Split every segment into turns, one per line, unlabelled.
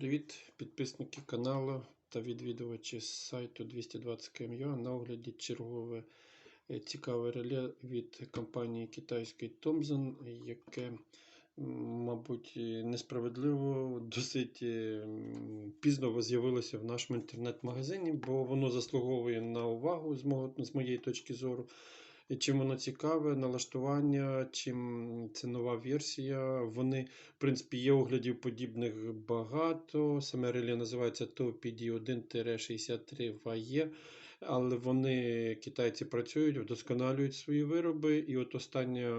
Привіт, підписники каналу та відвідувачі з сайту 220km.ua на огляді чергове е, цікаве реле від компанії китайської Thomson, яке, мабуть, несправедливо досить е, пізно з'явилося в нашому інтернет-магазині, бо воно заслуговує на увагу з моєї точки зору. Чим воно цікаве, налаштування, чим це нова версія. Вони, в принципі, є оглядів подібних багато. Саме реле називається TOPD1-63 VAE. Але вони, китайці, працюють, вдосконалюють свої вироби. І от остання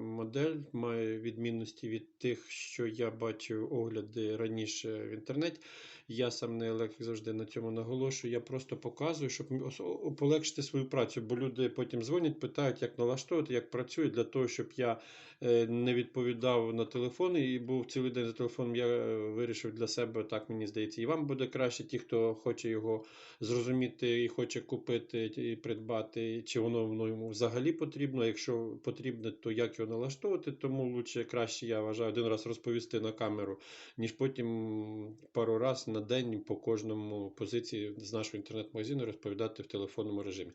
модель має відмінності від тих, що я бачив огляди раніше в інтернеті. Я сам не електрик завжди на цьому наголошую. Я просто показую, щоб полегшити свою працю, бо люди потім дзвонять, питають, як налаштовувати, як працює, для того, щоб я е, не відповідав на телефон і був цілий день за телефоном. Я е, вирішив для себе, так мені здається, і вам буде краще, ті, хто хоче його зрозуміти і хоче купити і придбати, чи воно воно йому взагалі потрібно. Якщо потрібно, то як його налаштовувати, тому лучше краще, я вважаю, один раз розповісти на камеру, ніж потім пару раз на день по кожному позиції з нашого інтернет-магазину розповідати в телефонному режимі.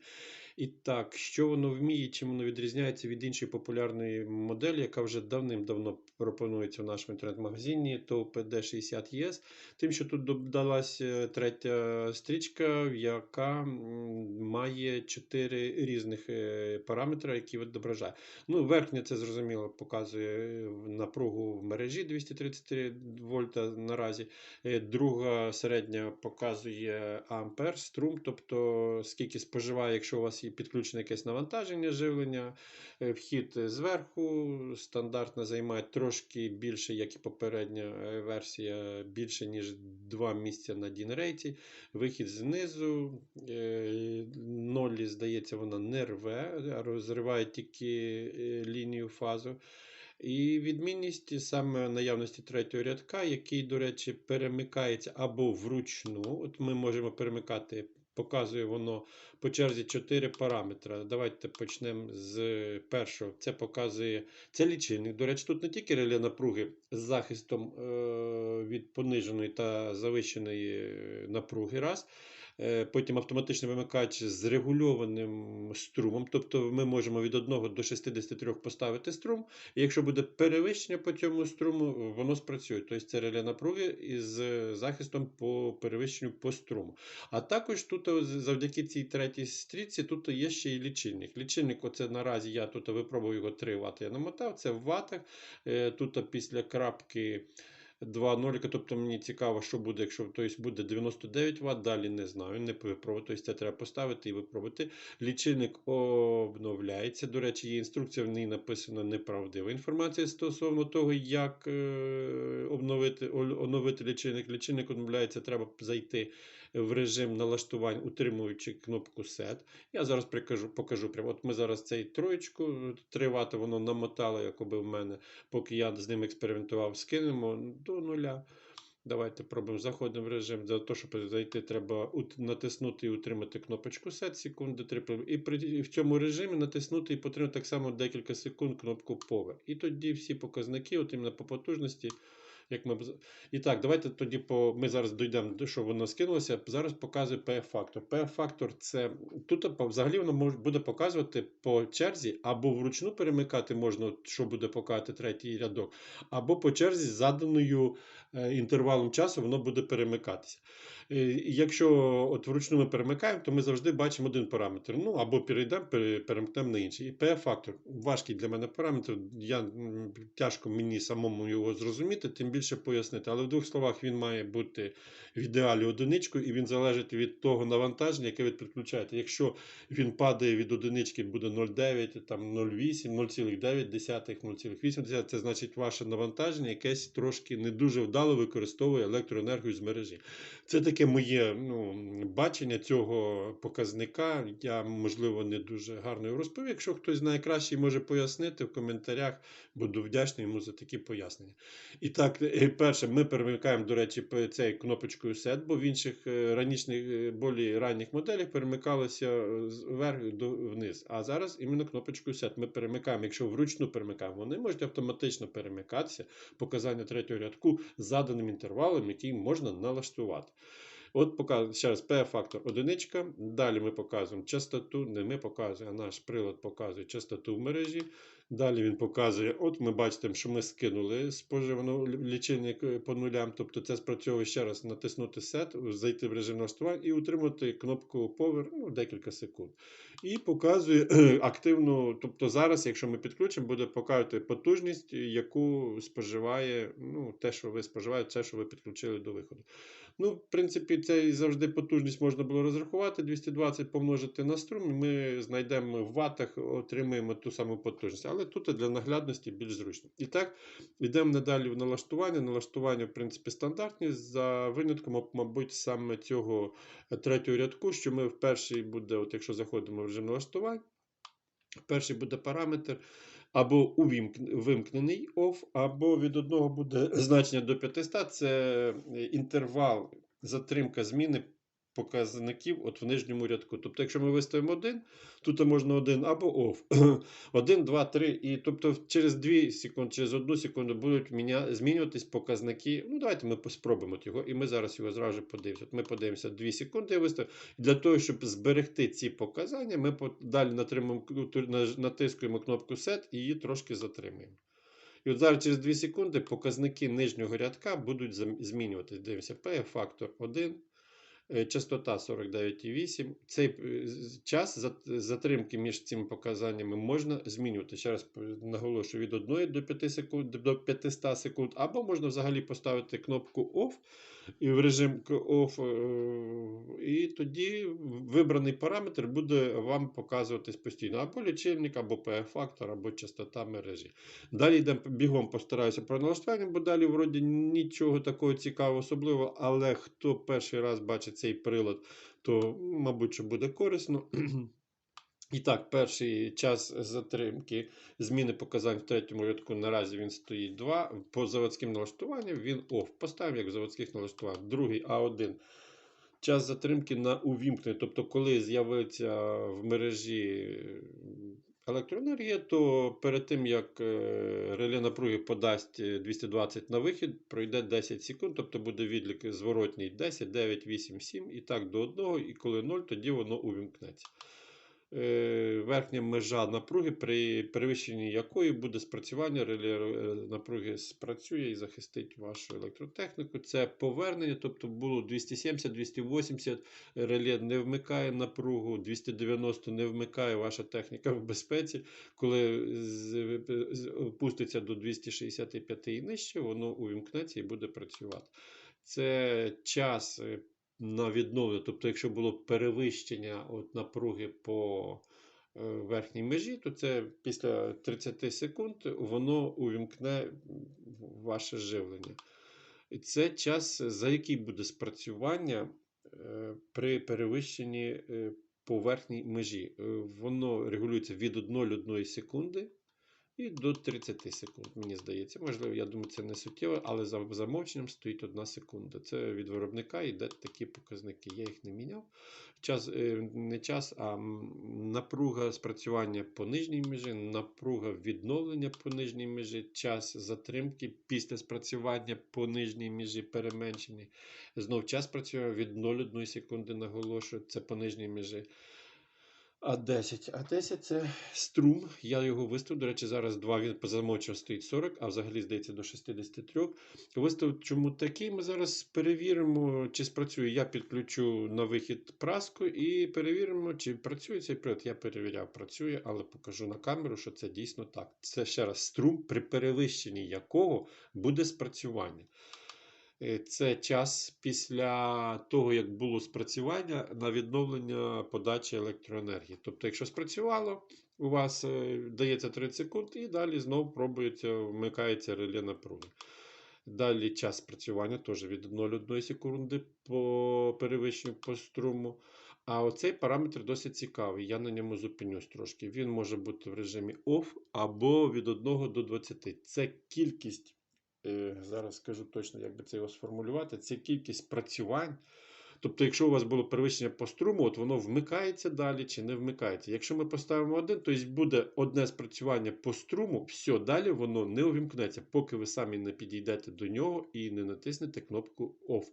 І так, що воно вміє, чим воно відрізняється від іншої популярної моделі, яка вже давним-давно пропонується в нашому інтернет-магазині, то PD60ES, тим, що тут додалась е, третя стрічка, яка має чотири різних е, параметри, які відображає. Ну, верхня, це зрозуміло, показує е, напругу в мережі 233 вольта наразі. Е, Середня показує ампер струм, тобто скільки споживає, якщо у вас є підключене якесь навантаження живлення. Е, Вхід зверху стандартно займає трошки більше, як і попередня е, версія, більше, ніж 2 місця на Дінрейті. Вихід знизу. е, Нолі, здається, вона не рве, розриває тільки лінію фазу. І відмінність саме наявності третього рядка, який, до речі, перемикається або вручну. От ми можемо перемикати, показує воно по черзі 4 параметри. Давайте почнемо з першого. Це показує це лічильник. До речі, тут не тільки реле напруги з захистом е, від пониженої та завищеної е, напруги. раз. Е, Потім автоматичний вимикач з регульованим струмом, тобто ми можемо від 1 до 63 поставити струм, і якщо буде перевищення по цьому струму, воно спрацює. Тобто це реле напруги із захистом по перевищенню по струму. А також тут завдяки цій третій стрічці тут є ще й лічильник. Лічильник, оце наразі я тут випробував його 3 Вт. Я намотав, це в ватах. Е, Тут після крапки 2 ноліка, тобто мені цікаво, що буде, якщо тобто буде 99 Вт, далі не знаю, не випробую. Тобто це треба поставити і випробувати. Лічильник обновляється. До речі, є інструкція, в ній написана неправдива інформація стосовно того, як е, обновити, оновити лічильник. Лічильник обновляється, треба зайти в режим налаштувань, утримуючи кнопку Set. Я зараз прикажу, покажу прямо. От ми зараз цей троєчку, 3 Вт воно намотало, якоби в мене, поки я з ним експериментував, скинемо до нуля. Давайте пробуємо. Заходимо в режим. Для того, щоб зайти, треба натиснути і утримати кнопочку Set секунди 3. І при і в цьому режимі натиснути і потримати так само декілька секунд кнопку Power. І тоді всі показники, от іменно по потужності. Як ми... І так, давайте тоді по... ми зараз дійдемо, до що воно скинулося. Зараз показує PF-фактор. PF-фактор це тут взагалі воно буде показувати по черзі, або вручну перемикати можна, що буде показувати третій рядок, або по черзі з заданою е, інтервалом часу воно буде перемикатися. Е, Якщо от вручну ми перемикаємо, то ми завжди бачимо один параметр. Ну або перейдемо, пере- перемкнемо на інший. І PF-фактор важкий для мене параметр. Я тяжко мені самому його зрозуміти, тим більше пояснити. Але в двох словах він має бути в ідеалі одиничкою, і він залежить від того навантаження, яке ви підключаєте. Якщо він падає від одинички, буде 0,9, там 0,8, 0,9, 0,8, це значить ваше навантаження якесь трошки не дуже вдало використовує електроенергію з мережі. Це таке моє ну, бачення цього показника. Я, можливо, не дуже гарно його розповів. Якщо хтось знає краще може пояснити в коментарях, буду вдячний йому за такі пояснення. І так, е, перше, ми перемикаємо, до речі, цей кнопочкою SET, бо в інших е, ранішних, е, болі ранніх моделях перемикалося зверху до вниз. А зараз іменно кнопочкою SET ми перемикаємо. Якщо вручну перемикаємо, вони можуть автоматично перемикатися. Показання третього рядку заданим інтервалом, який можна налаштувати. От показуємо ще раз P-фактор одиничка. Далі ми показуємо частоту, не ми показуємо, а наш прилад показує частоту в мережі. Далі він показує, от ми бачите, що ми скинули споживану лічильник е, по нулям. Тобто це спрацьовує ще раз натиснути Set, зайти в режим налаштувань і утримати кнопку Power ну, декілька секунд. І показує активну, тобто зараз, якщо ми підключимо, буде показувати потужність, яку споживає ну, те, що ви споживаєте, те, що ви підключили до виходу. Ну, в принципі, це завжди потужність можна було розрахувати. 220 помножити на струм, і ми знайдемо в ватах, отримаємо ту саму потужність. Але тут для наглядності більш зручно. І так, йдемо надалі в налаштування. Налаштування, в принципі, стандартні, за винятком, мабуть, саме цього третього рядку, що ми в перший буде, от якщо заходимо в режим налаштувань, перший буде параметр. Або вимкнений OFF, або від одного буде значення до 500. Це інтервал затримка зміни показників от в нижньому рядку. Тобто, якщо ми виставимо один, тут можна один або OFF. 1, 2, 3. І тобто через 2 секунди, через 1 секунду будуть міня... змінюватись показники. Ну, давайте ми спробуємо його, і ми зараз його зразу подивимося. От ми подивимося 2 секунди. Я виставив. Для того, щоб зберегти ці показання, ми далі натискуємо кнопку Set і її трошки затримуємо. І от зараз через 2 секунди показники нижнього рядка будуть змінюватись. Дивимося, P фактор 1, е, частота 49,8. Цей е, час зат- затримки між цими показаннями можна змінювати. Ще раз наголошую, від 1 до 5 секунд до 500 секунд, або можна взагалі поставити кнопку OFF і в режим OFF, е, і тоді вибраний параметр буде вам показуватись постійно. Або лічильник, або PF-фактор, або частота мережі. Далі йдемо бігом, постараюся про налаштування, бо далі вроді нічого такого цікавого особливого, але хто перший раз бачить цей прилад, то, мабуть, що буде корисно. І так, перший час затримки зміни показань в третьому рядку наразі він стоїть 2. По заводським налаштуванням він OFF. Поставимо як в заводських налаштуваннях. Другий А1. Час затримки на увімкнення. Тобто, коли з'явиться в мережі електроенергія, то перед тим, як е, реле напруги подасть е, 220 на вихід, пройде 10 секунд, тобто буде відлік зворотній 10, 9, 8, 7 і так до 1, і коли 0, тоді воно увімкнеться. Е, Верхня межа напруги, при перевищенні якої буде спрацювання реле е, напруги спрацює і захистить вашу електротехніку. Це повернення, тобто було 270-280, реле не вмикає напругу, 290 не вмикає ваша техніка в безпеці. Коли опуститься до 265 і нижче, воно увімкнеться і буде працювати. Це час е, на відновлення. Тобто, якщо було перевищення от напруги по е, верхній межі, то це після 30 секунд воно увімкне ваше живлення. Це час, за який буде спрацювання е, при перевищенні е, по верхній межі. Воно регулюється від 1 секунди і до 30 секунд, мені здається. Можливо, я думаю, це не суттєво, але за замовченням стоїть 1 секунда. Це від виробника йде такі показники. Я їх не міняв. Час, е, не час, а напруга спрацювання по нижній межі, напруга відновлення по нижній межі, час затримки після спрацювання по нижній межі переменшений. Знов час працює від 0,1 секунди, наголошую, це по нижній межі. А 10. А 10 це струм. Я його виставив. До речі, зараз 2 він по стоїть 40, а взагалі здається до 63. Виставив чому такий. Ми зараз перевіримо, чи спрацює. Я підключу на вихід праску і перевіримо, чи працює цей прилад. Я перевіряв, працює, але покажу на камеру, що це дійсно так. Це ще раз струм, при перевищенні якого буде спрацювання. Е, Це час після того, як було спрацювання на відновлення подачі електроенергії. Тобто, якщо спрацювало, у вас е, дається 30 секунд, і далі знову пробується, вмикається реле напруги. Далі час спрацювання теж від 0,1 секунди по перевищенню по струму. А оцей параметр досить цікавий. Я на ньому зупинюсь трошки. Він може бути в режимі OFF або від 1 до 20. Це кількість зараз скажу точно, як би це його сформулювати. Це кількість працювань, Тобто, якщо у вас було перевищення по струму, от воно вмикається далі чи не вмикається. Якщо ми поставимо один, то буде одне спрацювання по струму, все, далі воно не увімкнеться, поки ви самі не підійдете до нього і не натиснете кнопку OFF.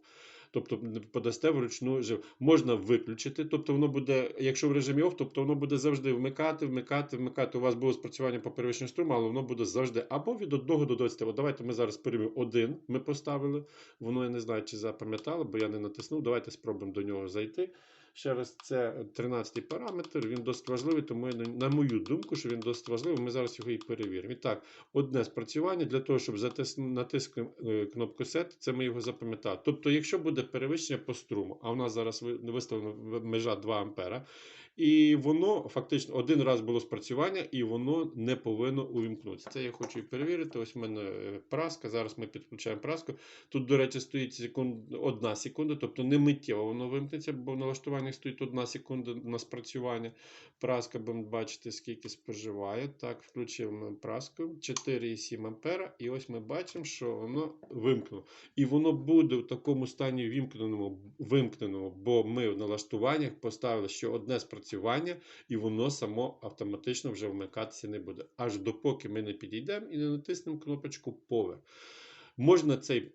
Тобто подасте вручну жив. Можна виключити, тобто воно буде, якщо в режимі OFF, тобто воно буде завжди вмикати, вмикати, вмикати. У вас було спрацювання по первичному струму, але воно буде завжди або від 1 до 20. От давайте ми зараз перевіримо один. Ми поставили. Воно я не знаю, чи запам'ятало, бо я не натиснув. Давайте спробуємо до нього зайти. Ще раз, це 13-й параметр, він досить важливий, тому на мою думку, що він досить важливий, ми зараз його і перевіримо. І так, одне спрацювання для того, щоб затис... натискати е, кнопку Set, це ми його запам'ятали. Тобто, якщо буде перевищення по струму, а у нас зараз ви- виставлена межа 2 ампера, і воно фактично один раз було спрацювання, і воно не повинно увімкнутися. Це я хочу і перевірити. Ось в мене е, праска. Зараз ми підключаємо праску. Тут, до речі, стоїть секунд... одна секунда, тобто не миттєво воно вимкнеться, бо в налаштуваннях стоїть одна секунда на спрацювання. Праска, будемо бачити, скільки споживає. Так, включимо праску 4,7 ампера. І ось ми бачимо, що воно вимкнуло. І воно буде в такому стані вимкненому, вимкненому, бо ми в налаштуваннях поставили, що одне спрацювання, і воно само автоматично вже вмикатися не буде. Аж допоки ми не підійдемо і не натиснемо кнопочку Power. Можна цей,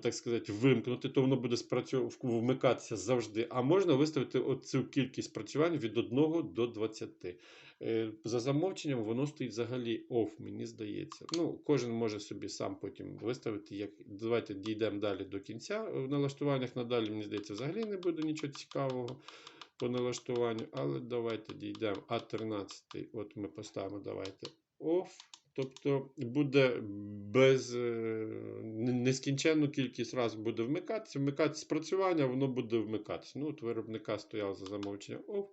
так сказати, вимкнути, то воно буде спрацю... вмикатися завжди. А можна виставити оцю кількість спрацювань від 1 до 20. Е, За замовченням воно стоїть взагалі off, мені здається. Ну, кожен може собі сам потім виставити. Як... Давайте дійдемо далі до кінця. В налаштуваннях надалі, мені здається, взагалі не буде нічого цікавого по налаштуванню. Але давайте дійдемо. А13, от ми поставимо, давайте off. Тобто буде без е, нескінченну кількість разів буде вмикатися, вмикатися спрацювання, воно буде вмикатися. Ну, от виробника стояв за замовчення off.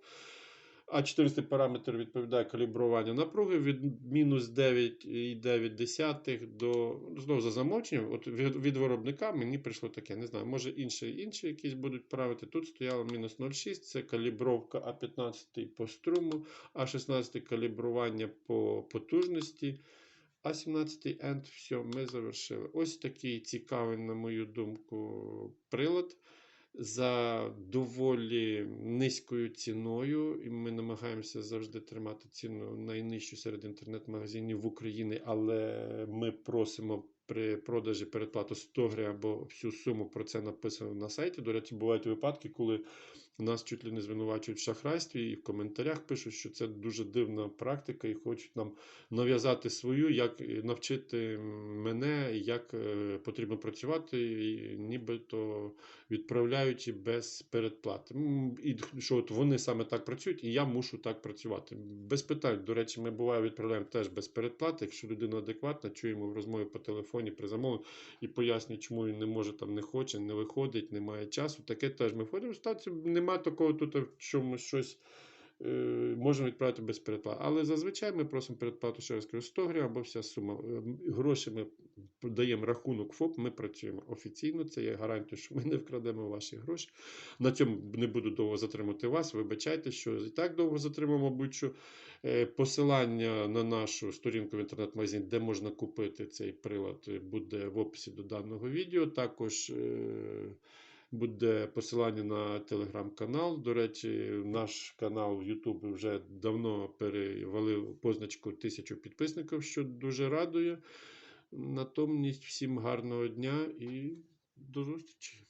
А 14 параметр відповідає калібруванню напруги від мінус 9,9 до знову за замовченням. От від, від виробника мені прийшло таке. Не знаю, може інші, інші якісь будуть правити. Тут стояло мінус 0,6, це калібровка А15 по струму, А16 калібрування по потужності. А 17 end, все, ми завершили. Ось такий цікавий, на мою думку, прилад за доволі низькою ціною. І ми намагаємося завжди тримати ціну найнижчу серед інтернет-магазинів в Україні, але ми просимо при продажі передплату 100 гривень або всю суму про це написано на сайті. До речі, бувають випадки, коли нас чуть ли не звинувачують в шахрайстві, і в коментарях пишуть, що це дуже дивна практика, і хочуть нам нав'язати свою, як навчити мене, як е, потрібно працювати, нібито відправляючи без передплати. І що от вони саме так працюють, і я мушу так працювати. Без питань. До речі, ми буває відправляємо теж без передплати. Якщо людина адекватна, чуємо в розмові по телефоні при замовленні і пояснює, чому він не може, там не хоче, не виходить, не має часу. Таке теж ми входимо в ситуацію. Нема такого тут в чомусь щось. е, Можемо відправити без передплати. Але зазвичай ми просимо передплату, ще раз кажу, 100 гривень або вся сума. Е, Гроші ми даємо рахунок ФОП, ми працюємо офіційно. Це є гарантія, що ми не вкрадемо ваші гроші. На цьому не буду довго затримати вас. Вибачайте, що і так довго затримав, мабуть, що Е, посилання на нашу сторінку в інтернет-магазині, де можна купити цей прилад, буде в описі до даного відео. Також буде посилання на телеграм-канал. До речі, наш канал YouTube вже давно перевалив позначку тисячу підписників, що дуже радує. Натомість всім гарного дня і до зустрічі!